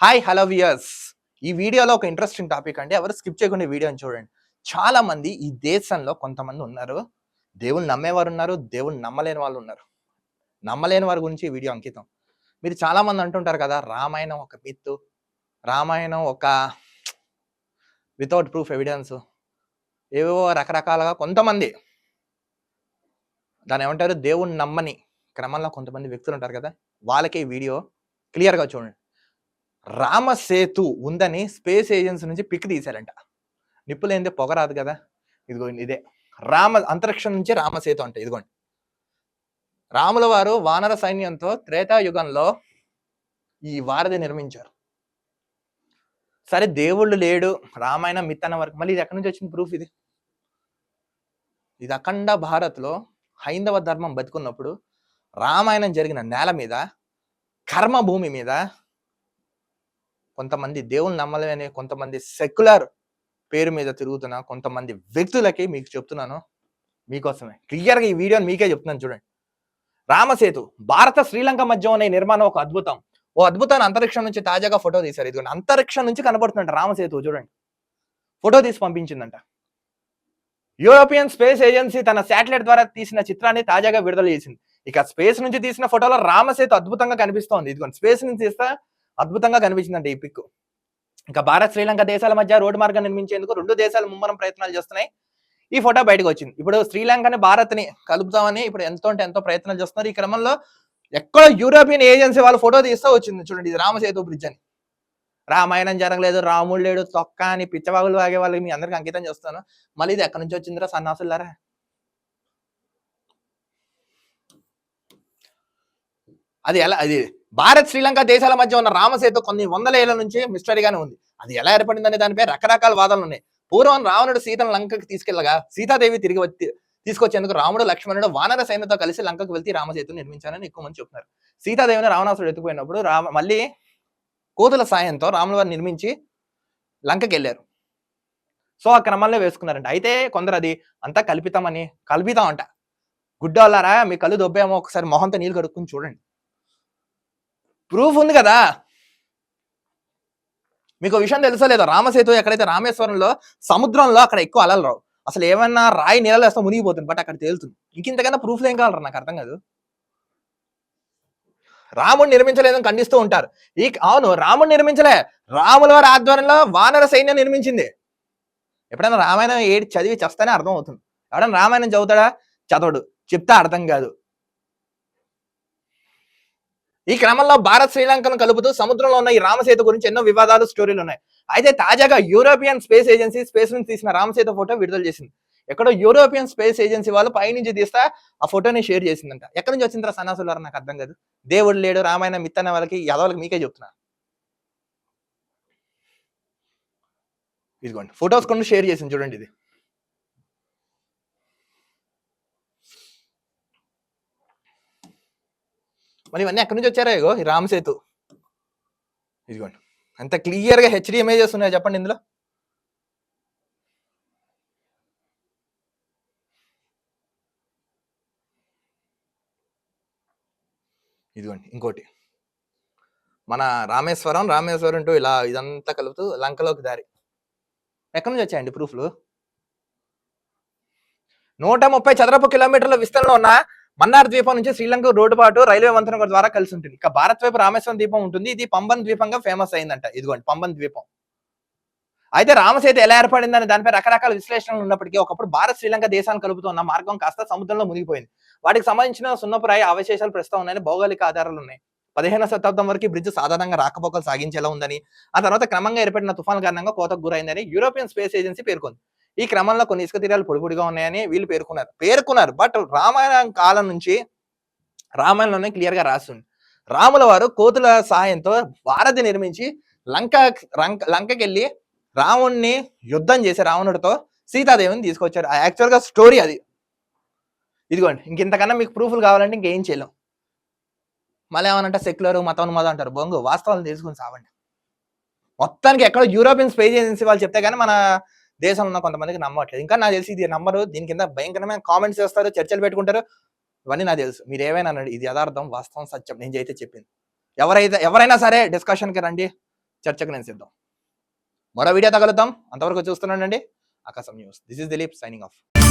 Hi hello viewers ఈ వీడియోలో ఒక ఇంట్రెస్టింగ్ టాపిక్ అండి. ఎవరు స్కిప్ చేయకుండా వీడియోని చూడండి. చాలా మంది ఈ దేశంలో కొంతమంది ఉన్నారు. దేవుని నమ్మేవారు ఉన్నారు దేవుని నమ్మలేని వాళ్ళు ఉన్నారు. నమ్మలేని వారి గురించి ఈ వీడియో అంకితం. మీరు చాలా మంది అంటుంటారు కదా రామాయణం ఒక మిత్తు రామాయణం ఒక వితౌట్ ప్రూఫ్ ఎవిడెన్స్ ఏవో రకరకాలుగా కొంతమంది దాని ఏమంటారు? దేవుని నమ్మని క్రమంలో కొంతమంది వ్యక్తులు ఉంటారు కదా వాళ్ళకి ఈ వీడియో క్లియర్గా చూడండి. రామసేతు ఉందని స్పేస్ ఏజెన్సీ నుంచి పిక్ తీశారంట. నిప్పులేందే పొగ రాదు కదా? ఇదిగో ఇదే. రామ అంతరిక్షం నుంచి రామసేతు అంటే ఇదిగోండి. రాముల వారు వానర సైన్యంతో త్రేతాయుగంలో ఈ వారధి నిర్మించారు. సరే దేవుళ్ళు లేడు. రామాయణం మిత్ అన్న వరకు. మళ్ళీ ఇది ఎక్కడి నుంచి వచ్చిన ప్రూఫ్ ఇది? ఇది అఖండ భారత్లో హైందవ ధర్మం బతుకున్నప్పుడు రామాయణం జరిగిన నేల మీద కర్మభూమి మీద కొంతమంది దేవుని నమ్మలేని కొంతమంది సెక్యులర్ పేరు మీద తిరుగుతున్న కొంతమంది వ్యక్తులకి మీకు చెప్తున్నాను మీకోసమే. క్లియర్గా ఈ వీడియోని మీకే చెప్తున్నాను చూడండి. రామసేతు భారత శ్రీలంక మధ్య ఉన్న నిర్మాణం ఒక అద్భుతం. ఓ అద్భుతాన్ని అంతరిక్షం నుంచి తాజాగా ఫోటో తీశారు. ఇదిగోండి అంతరిక్షం నుంచి కనబడుతుందంట రామసేతు చూడండి. ఫోటో తీసి పంపించిందంట. యూరోపియన్ స్పేస్ ఏజెన్సీ తన శాటిలైట్ ద్వారా తీసిన చిత్రాన్ని తాజాగా విడుదల చేసింది. ఇక స్పేస్ నుంచి తీసిన ఫోటోలో రామసేతు అద్భుతంగా కనిపిస్తోంది. ఇదిగోండి స్పేస్ నుంచి తీస్తే అద్భుతంగా కనిపించిందండి ఈ పిక్. ఇంకా భారత్ శ్రీలంక దేశాల మధ్య రోడ్డు మార్గం నిర్మించేందుకు రెండు దేశాలు ముమ్మరం ప్రయత్నాలు చేస్తున్నాయి. ఈ ఫోటో బయటకు వచ్చింది. ఇప్పుడు శ్రీలంకని భారత్ని కలుపుతామని ఇప్పుడు ఎంతో అంటే ఎంతో ప్రయత్నాలు చేస్తున్నారు. ఈ క్రమంలో ఎక్కడ యూరోపియన్ ఏజెన్సీ వాళ్ళు ఫోటో తీస్తూ వచ్చింది. చూడండి ఇది రామసేతు బ్రిడ్జ్ అని. రామాయణం జరగలేదు రాముడు లేడు తొక్క అని పిచ్చవాగులు వాగే వాళ్ళకి మీ అందరికి అంకితం చేస్తాను మళ్ళీ ఇది ఎక్కడి నుంచి వచ్చిందిరా సన్నాసులారా? అది ఎలా అది భారత్ శ్రీలంక దేశాల మధ్య ఉన్న రామసేతు కొన్ని వందల ఏళ్ళ నుంచి మిస్టరీగానే ఉంది. అది ఎలా ఏర్పడిందనే దానిపై రకరకాల వాదనలు ఉన్నాయి. పూర్వం రావణుడు సీతను లంకకి తీసుకెళ్ళగా సీతాదేవి తిరిగి వచ్చి తీసుకొచ్చేందుకు రాముడు లక్ష్మణుడు వానర సైన్యంతో కలిసి లంకకు వెళ్తే రామసేతు నిర్మించారని ఎక్కువ మంది చెప్తున్నారు. సీతాదేవిని రావణాసుడు ఎత్తుకుపోయినప్పుడు రామ మళ్ళీ కోతుల సాయంతో రాముల వారు నిర్మించి లంకకి వెళ్ళారు. సో ఆ క్రమంలో వేసుకున్నారంట. అయితే కొందరు అది అంతా కల్పితామని కల్పితం అంట గుడ్డోళ్ళారా? మీ కళ్ళు దొబ్బేమో ఒకసారి మొహంతో నీళ్ళు కడుక్కుని చూడండి. ప్రూఫ్ ఉంది కదా? మీకు విషయం తెలుసా లేదా? రామసేతు ఎక్కడైతే రామేశ్వరంలో సముద్రంలో అక్కడ ఎక్కువ అలలు రావు. అసలు ఏమన్నా రాయి నీళ్ళలో వేస్తే మునిగిపోతుంది బట్ అక్కడ తేలుతుంది. ఇంకింతకన్నా ప్రూఫ్లు ఏం కావాలరా? నాకు అర్థం కాదు. రాముడు నిర్మించలేదని ఖండిస్తూ ఉంటారు. ఈ అవును రాముడు నిర్మించలే. రాముల వారి ఆధ్వర్యంలో వానర సైన్యం నిర్మించింది. ఎప్పుడైనా రామాయణం ఏడు చదివి చస్తేనే అర్థం అవుతుంది. ఎవడైనా రామాయణం చదువుతాడా? చదవడు. చెప్తే అర్థం కాదు. ఈ క్రమంలో భారత్ శ్రీలంకను కలుపుతూ సముద్రంలో ఉన్న ఈ రామసేతు గురించి ఎన్నో వివాదాలు స్టోరీలు ఉన్నాయి. అయితే తాజాగా యూరోపియన్ స్పేస్ ఏజెన్సీ స్పేస్ నుంచి తీసిన రామసేతు ఫోటో విడుదల చేసింది. ఎక్కడో యూరోపియన్ స్పేస్ ఏజెన్సీ వాళ్ళు పైనుంచి తీస్తా ఆ ఫోటోని షేర్ చేసిందంట. ఎక్కడి నుంచి వచ్చిందిరా సన్నాసులారా నాకు అర్థం కాదు. దేవుడు లేడు రామాయణ మిత్తన్న వాళ్ళకి యదవులకి మీకే చెప్తున్నా. ఇదిగోండి ఫొటోస్ కొన్ని షేర్ చేసింది చూడండి ఇది. మరి ఇవన్నీ ఎక్కడి నుంచి వచ్చారా ఇగో ఈ రామసేతు ఇదిగోండి. అంత క్లియర్గా హెచ్డి ఇమేజెస్ ఉన్నాయి చెప్పండి ఇందులో. ఇదిగోండి ఇంకోటి. మన రామేశ్వరం రామేశ్వరం టు ఇలా ఇదంతా కలుపుతూ లంకలోకి దారి. ఎక్కడి నుంచి వచ్చాయండి ప్రూఫ్లు? నూట ముప్పై చదరపు కిలోమీటర్ల విస్తరణ ఉన్న మన్నార్ ద్వీపం నుంచి శ్రీలంక రోడ్డు పాటు రైల్వే వంతెన ద్వారా కలిసి ఉంటుంది. ఇక భారత్ వైపు రామేశ్వరం ద్వీపం ఉంటుంది. ఇది పంబన్ ద్వీపంగా ఫేమస్ అయిందంట. ఇదిగోండి పంబన్ ద్వీపం. అయితే రామసేతు ఎలా ఏర్పడిందని దానిపై రకరకాల విశ్లేషణలు ఉన్నప్పటికీ ఒకప్పుడు భారత్ శ్రీలంక దేశాన్ని కలుపుతున్న మార్గం కాస్త సముద్రంలో మునిగిపోయింది. వాటికి సంబంధించిన సున్నపురాయి అవశేషాలు ప్రస్తుతం ఉన్నాయని భౌగోళిక ఆధారాలు ఉన్నాయి. పదిహేను శతాబ్దం వరకు బ్రిడ్జ్ సాధారణంగా రాకపోకలు సాగించేలా ఉందని ఆ తర్వాత క్రమంగా ఏర్పడిన తుఫాన్ కారణంగా కోతకు గురైందని యూరోపియన్ స్పేస్ ఏజెన్సీ పేర్కొంది. ఈ క్రమంలో కొన్ని ఇసుక తీరాలు పొడిపొడిగా ఉన్నాయని వీళ్ళు పేర్కొన్నారు. పేర్కొన్నారు. బట్ రామాయణం కాలం నుంచి రామాయణంలోనే క్లియర్గా రాస్తుంది రాముల వారు కోతుల సహాయంతో భారతి నిర్మించి లంక లంక లంకకి వెళ్ళి రావణ్ణి యుద్ధం చేసి రావణుడితో సీతాదేవిని తీసుకొచ్చారు. యాక్చువల్గా స్టోరీ అది. ఇదిగోండి ఇంకెంతకన్నా మీకు ప్రూఫ్లు కావాలంటే ఇంకేం చేయలేం. మళ్ళీ ఏమనంటే సెక్యులర్ మతం మతం అంటారు. బొంగు వాస్తవాలను తెలుసుకుని సావండి. మొత్తానికి ఎక్కడో యూరోపియన్ స్పేస్ ఏజెన్సీ వాళ్ళు చెప్తే కానీ మన దేశంలో ఉన్న కొంతమందికి నమ్మట్లేదు. ఇంకా నాకు తెలిసి ఇది నమ్మరు దీని కింద భయంకరమైన కామెంట్స్ చేస్తారు చర్చలు పెట్టుకుంటారు. ఇవన్నీ నాకు తెలుసు. మీరు ఏమైనా అనండి ఇది యథార్థం వాస్తవం సత్యం. నేను అయితే చెప్పింది. ఎవరైతే ఎవరైనా సరే డిస్కషన్కి రండి చర్చకు నేను సిద్ధం. మరో వీడియో తగలుద్దాం. అంతవరకు చూస్తున్నానండి Aakasam news. This is Dilip signing off